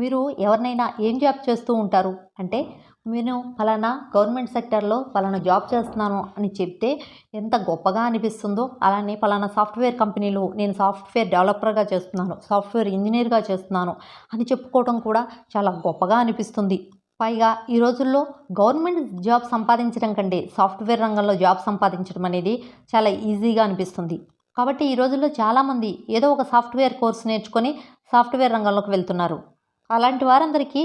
మీరు ఎవరినైనా ఏం జాబ్ చేస్తూ ఉంటారు? అంటే నేను ఫలానా గవర్నమెంట్ సెక్టర్లో ఫలానా జాబ్ చేస్తున్నాను అని చెప్తే ఎంత గొప్పగా అనిపిస్తుందో అలానే ఫలానా సాఫ్ట్వేర్ కంపెనీలో నేను సాఫ్ట్వేర్ డెవలపర్గా చేస్తున్నాను సాఫ్ట్వేర్ ఇంజనీర్గా చేస్తున్నాను అని చెప్పుకోవడం కూడా చాలా గొప్పగా అనిపిస్తుంది. పైగా ఈ రోజుల్లో గవర్నమెంట్ జాబ్ సంపాదించడం కంటే సాఫ్ట్వేర్ రంగంలో జాబ్ సంపాదించడం అనేది చాలా ఈజీగా అనిపిస్తుంది. కాబట్టి ఈ రోజుల్లో చాలామంది ఏదో ఒక సాఫ్ట్వేర్ కోర్స్ నేర్చుకొని సాఫ్ట్వేర్ రంగంలోకి వెళ్తున్నారు. అలాంటి వారందరికీ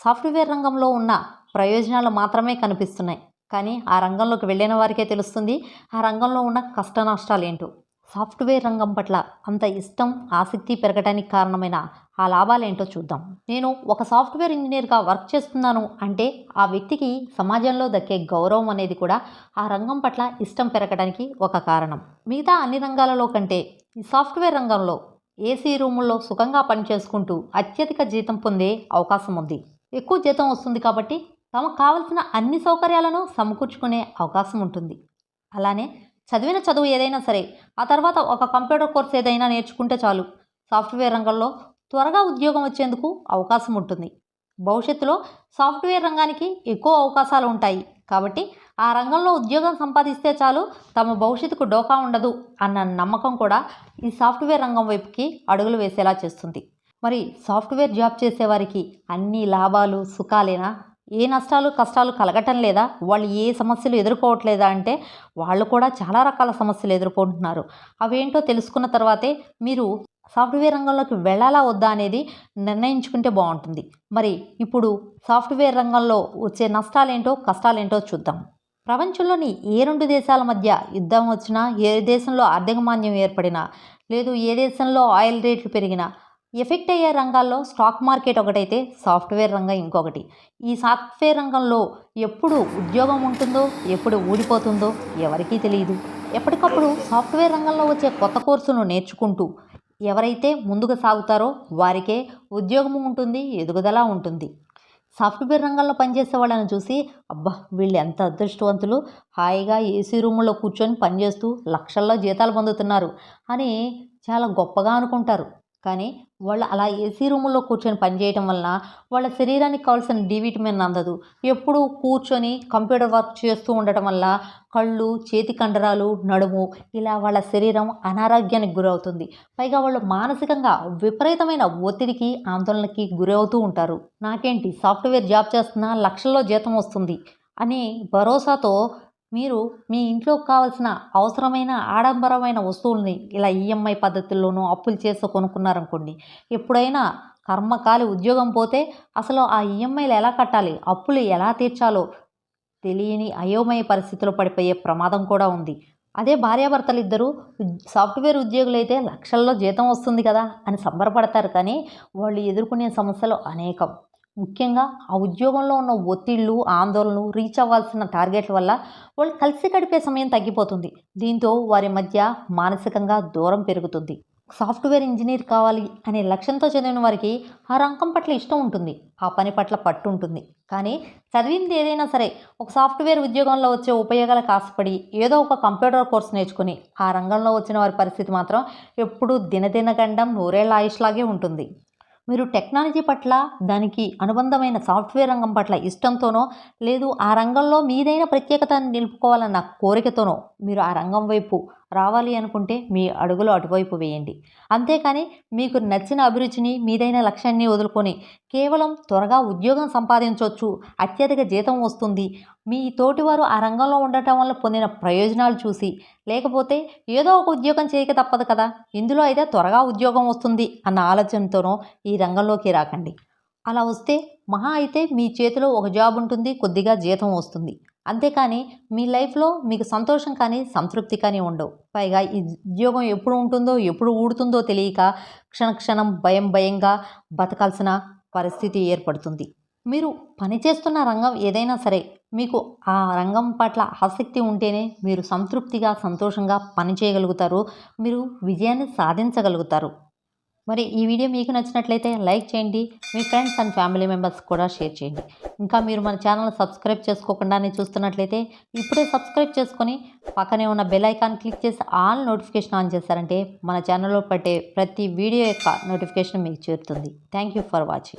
సాఫ్ట్వేర్ రంగంలో ఉన్న ప్రయోజనాలు మాత్రమే కనిపిస్తున్నాయి. కానీ ఆ రంగంలోకి వెళ్ళిన వారికే తెలుస్తుంది ఆ రంగంలో ఉన్న కష్ట నష్టాలు ఏంటో. సాఫ్ట్వేర్ రంగం పట్ల అంత ఇష్టం ఆసక్తి పెరగడానికి కారణమైన ఆ లాభాలేంటో చూద్దాం. నేను ఒక సాఫ్ట్వేర్ ఇంజనీర్గా వర్క్ చేస్తున్నాను అంటే ఆ వ్యక్తికి సమాజంలో దక్కే గౌరవం అనేది కూడా ఆ రంగం పట్ల ఇష్టం పెరగడానికి ఒక కారణం. మిగతా అన్ని రంగాలలో కంటే ఈ సాఫ్ట్వేర్ రంగంలో ఏసీ రూముల్లో సుఖంగా పనిచేసుకుంటూ అత్యధిక జీతం పొందే అవకాశం ఉంది. ఎక్కువ జీతం వస్తుంది కాబట్టి తమకు కావలసిన అన్ని సౌకర్యాలను సమకూర్చుకునే అవకాశం ఉంటుంది. అలానే చదివిన చదువు ఏదైనా సరే ఆ తర్వాత ఒక కంప్యూటర్ కోర్స్ ఏదైనా నేర్చుకుంటే చాలు. సాఫ్ట్వేర్ రంగంలో త్వరగా ఉద్యోగం వచ్చేందుకు అవకాశం ఉంటుంది. భవిష్యత్తులో సాఫ్ట్వేర్ రంగానికి ఎక్కువ అవకాశాలు ఉంటాయి కాబట్టి ఆ రంగంలో ఉద్యోగం సంపాదిస్తే చాలు తమ భవిష్యత్తుకు డోకా ఉండదు అన్న నమ్మకం కూడా ఈ సాఫ్ట్వేర్ రంగం వైపుకి అడుగులు వేసేలా చేస్తుంది. మరి సాఫ్ట్వేర్ జాబ్ చేసేవారికి అన్ని లాభాలు సుఖాలేనా? ఏ నష్టాలు కష్టాలు కలగటం లేదా? వాళ్ళు ఏ సమస్యలు ఎదుర్కోవట్లేదా అంటే వాళ్ళు కూడా చాలా రకాల సమస్యలు ఎదుర్కొంటున్నారు. అవేంటో తెలుసుకున్న తర్వాతే మీరు సాఫ్ట్వేర్ రంగంలోకి వెళ్ళాలా వద్దా అనేది నిర్ణయించుకుంటే బాగుంటుంది. మరి ఇప్పుడు సాఫ్ట్వేర్ రంగంలో వచ్చే నష్టాలేంటో కష్టాలేంటో చూద్దాం. ప్రపంచంలోని ఏ రెండు దేశాల మధ్య యుద్ధం వచ్చినా ఏ దేశంలో ఆర్థిక మాంద్యం ఏర్పడినా లేదు ఏ దేశంలో ఆయిల్ రేట్లు పెరిగినా ఎఫెక్ట్ అయ్యే రంగాల్లో స్టాక్ మార్కెట్ ఒకటైతే సాఫ్ట్వేర్ రంగం ఇంకొకటి. ఈ సాఫ్ట్వేర్ రంగంలో ఎప్పుడు ఉద్యోగం ఉంటుందో ఎప్పుడు ఊడిపోతుందో ఎవరికీ తెలియదు ఎప్పటికప్పుడు సాఫ్ట్వేర్ రంగంలో వచ్చే కొత్త కోర్సులను నేర్చుకుంటూ ఎవరైతే ముందుకు సాగుతారో వారికే ఉద్యోగము ఉంటుంది ఎదుగుదల ఉంటుంది. సాఫ్ట్వేర్ రంగంలో పనిచేసే వాళ్ళని చూసి అబ్బా! వీళ్ళు ఎంత అదృష్టవంతులు. హాయిగా ఏసీ రూముల్లో కూర్చొని పనిచేస్తూ లక్షల్లో జీతాలు పొందుతున్నారు అని చాలా గొప్పగా అనుకుంటారు. కానీ వాళ్ళు అలా ఏసీ రూముల్లో కూర్చొని పనిచేయటం వలన వాళ్ళ శరీరానికి కావాల్సిన డి విటమిన్ అందదు. ఎప్పుడూ కూర్చొని కంప్యూటర్ వర్క్ చేస్తూ ఉండటం వల్ల కళ్ళు చేతి కండరాలు నడుము ఇలా వాళ్ళ శరీరం అనారోగ్యానికి గురవుతుంది. పైగా వాళ్ళు మానసికంగా విపరీతమైన ఒత్తిడికి ఆందోళనకి గురవుతూ ఉంటారు. నాకేంటి సాఫ్ట్వేర్ జాబ్ చేస్తున్నా లక్షల్లో జీతం వస్తుంది అని భరోసాతో మీరు మీ ఇంట్లో కావాల్సిన అవసరమైన ఆడంబరమైన వస్తువుల్ని ఇలా ఈఎంఐ పద్ధతుల్లోనూ అప్పులు చేసి కొనుక్కున్నారనుకోండి ఎప్పుడైనా కర్మకాలి ఉద్యోగం పోతే అసలు ఆ ఈఎంఐలు ఎలా కట్టాలి అప్పులు ఎలా తీర్చాలో తెలియని అయోమయ పరిస్థితిలో పడిపోయే ప్రమాదం కూడా ఉంది. అదే భార్యాభర్తలు ఇద్దరు సాఫ్ట్వేర్ ఉద్యోగులు అయితే లక్షల్లో జీతం వస్తుంది కదా అని సంబరపడతారు కానీ వాళ్ళు ఎదుర్కొనే సమస్యలు అనేకం. ముఖ్యంగా ఆ ఉద్యోగంలో ఉన్న ఒత్తిళ్ళు ఆందోళనలు రీచ్ అవ్వాల్సిన టార్గెట్ల వల్ల వాళ్ళు కలిసి గడిపే సమయం తగ్గిపోతుంది. దీంతో వారి మధ్య మానసికంగా దూరం పెరుగుతుంది. సాఫ్ట్వేర్ ఇంజనీర్ కావాలి అనే లక్ష్యంతో చదివిన వారికి ఆ రంగం పట్ల ఇష్టం ఉంటుంది. ఆ పని పట్ల పట్టు ఉంటుంది. కానీ చదివింది ఏదైనా సరే ఒక సాఫ్ట్వేర్ ఉద్యోగంలో వచ్చే ఉపయోగాలకు ఆశపడి ఏదో ఒక కంప్యూటర్ కోర్స్ నేర్చుకుని ఆ రంగంలో వచ్చిన వారి పరిస్థితి మాత్రం ఎప్పుడూ దినదినగండం నూరేళ్ళ ఆయుష్లాగే ఉంటుంది. మీరు టెక్నాలజీ పట్ల దానికి అనుబంధమైన సాఫ్ట్వేర్ రంగం పట్ల ఇష్టంతోనో లేదు ఆ రంగంలో మీదైన ప్రత్యేకతను నిలుపుకోవాలన్న కోరికతోనో మీరు ఆ రంగం వైపు రావాలి అనుకుంటే మీ అడుగులు అటువైపు వేయండి. అంతేకాని మీకు నచ్చిన అభిరుచిని మీదైన లక్ష్యాన్ని వదులుకొని కేవలం త్వరగా ఉద్యోగం సంపాదించవచ్చు అత్యధిక జీతం వస్తుంది. మీ తోటివారు ఆ రంగంలో ఉండటం వల్ల పొందిన ప్రయోజనాలు చూసి లేకపోతే ఏదో ఒక ఉద్యోగం చేయక తప్పదు కదా ఇందులో అయితే త్వరగా ఉద్యోగం వస్తుంది అన్న ఆలోచనతోనో ఈ రంగంలోకి రాకండి. అలా వస్తే మహా అయితే మీ చేతిలో ఒక జాబ్ ఉంటుంది కొద్దిగా జీతం వస్తుంది. అంతేకాని మీ లైఫ్లో మీకు సంతోషం కానీ సంతృప్తి కానీ ఉండవు. పైగా ఈ ఉద్యోగం ఎప్పుడు ఉంటుందో ఎప్పుడు ఊడుతుందో తెలియక క్షణక్షణం భయం భయంగా బతకాల్సిన పరిస్థితి ఏర్పడుతుంది. మీరు పనిచేస్తున్న రంగం ఏదైనా సరే మీకు ఆ రంగం పట్ల ఆసక్తి ఉంటేనే మీరు సంతృప్తిగా సంతోషంగా పని చేయగలుగుతారు. మీరు విజయాన్ని సాధించగలుగుతారు. మరి ఈ వీడియో మీకు నచ్చినట్లయితే లైక్ చేయండి. మీ ఫ్రెండ్స్ అండ్ ఫ్యామిలీ మెంబర్స్ కూడా షేర్ చేయండి. ఇంకా మీరు మన ఛానల్ సబ్స్క్రైబ్ చేసుకోకుండానే చూస్తున్నట్లయితే ఇప్పుడే సబ్స్క్రైబ్ చేసుకొని పక్కనే ఉన్న బెల్ ఐకాన్ క్లిక్ చేసి ఆల్ నోటిఫికేషన్ ఆన్ చేశారంటే మన ఛానల్లో పట్టే ప్రతి వీడియో యొక్క నోటిఫికేషన్ మీకు చేరుతుంది. Thank you for watching.